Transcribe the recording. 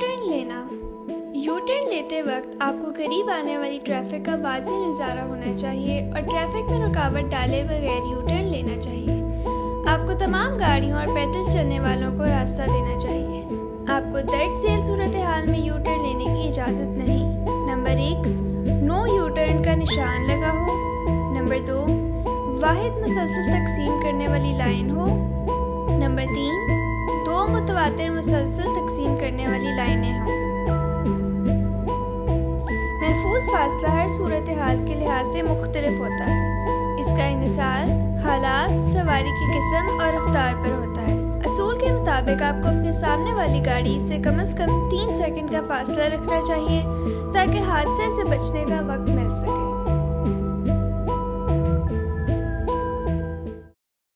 Turn लेना। U turn लेते वक्त आपको करीब आने वाली ट्रैफ़िक का वाजह नज़ारा होना चाहिए और ट्रैफ़िक में रुकावट डाले बगैर यू टर्न लेना चाहिए। आपको तमाम गाड़ियों और पैदल चलने वालों को रास्ता देना चाहिए। आपको दर्द झेल सूरत हाल में यू टर्न लेने की इजाज़त नहीं। नंबर एक, नो यू टर्न का निशान लगा हो। नंबर दो, वाहिद मुसलसल तकसीम करने वाली लाइन हो। नंबर तीन दो मुतवातिर मुसलसल तकसीम करने वाली लाइनें हों। महफूज फासला हर सूरत हाल के लिहाज से मुख्तलिफ़ होता है। इसका इसार हालात, सवारी की किस्म और रफ्तार पर होता है। असूल के मुताबिक आपको अपने सामने वाली गाड़ी से कम अज़ कम तीन सेकंड का फासला रखना चाहिए, ताकि हादसे से बचने का वक्त